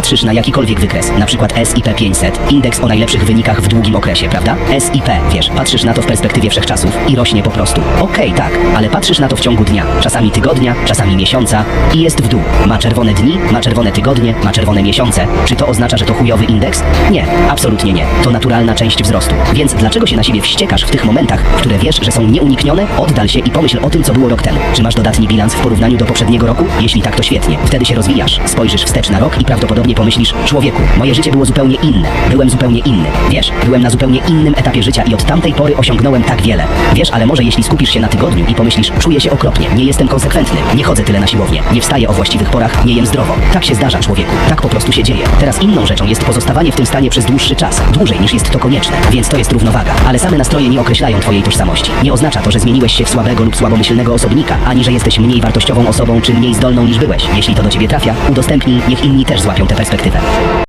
patrzysz na jakikolwiek wykres, na przykład SIP 500, indeks o najlepszych wynikach w długim okresie, prawda? SIP, wiesz, patrzysz na to w perspektywie wszechczasów i rośnie po prostu. Okej, tak, ale patrzysz na to w ciągu dnia, czasami tygodnia, czasami miesiąca i jest w dół. Ma czerwone dni, ma czerwone tygodnie, ma czerwone miesiące. Czy to oznacza, że to chujowy indeks? Nie, absolutnie nie. To naturalna część wzrostu. Więc dlaczego się na siebie wściekasz w tych momentach, które wiesz, że są nieuniknione? Oddal się i pomyśl o tym, co było rok temu. Czy masz dodatni bilans w porównaniu do poprzedniego roku? Jeśli tak, to świetnie. Wtedy się rozwijasz. Spojrzysz wstecz na rok i prawdopodobnie pomyślisz, człowieku, moje życie było zupełnie inne. Byłem zupełnie inny. Wiesz, byłem na zupełnie innym etapie życia i od tamtej pory osiągnąłem tak wiele. Wiesz, ale może jeśli skupisz się na tygodniu i pomyślisz, czuję się okropnie, nie jestem konsekwentny, nie chodzę tyle na siłownię, nie wstaję o właściwych porach, nie jem zdrowo. Tak się zdarza człowieku. Tak po prostu się dzieje. Teraz inną rzeczą jest pozostawanie w tym stanie przez dłuższy czas, dłużej niż jest to konieczne. Więc to jest równowaga. Ale same nastroje nie określają twojej tożsamości. Nie oznacza to, że zmieniłeś się w słabego lub słabomyślnego osobnika, ani że jesteś mniej wartościową osobą czy mniej zdolną niż byłeś. Jeśli to do ciebie trafia, udostępnij, niech inni też złapią respectiva.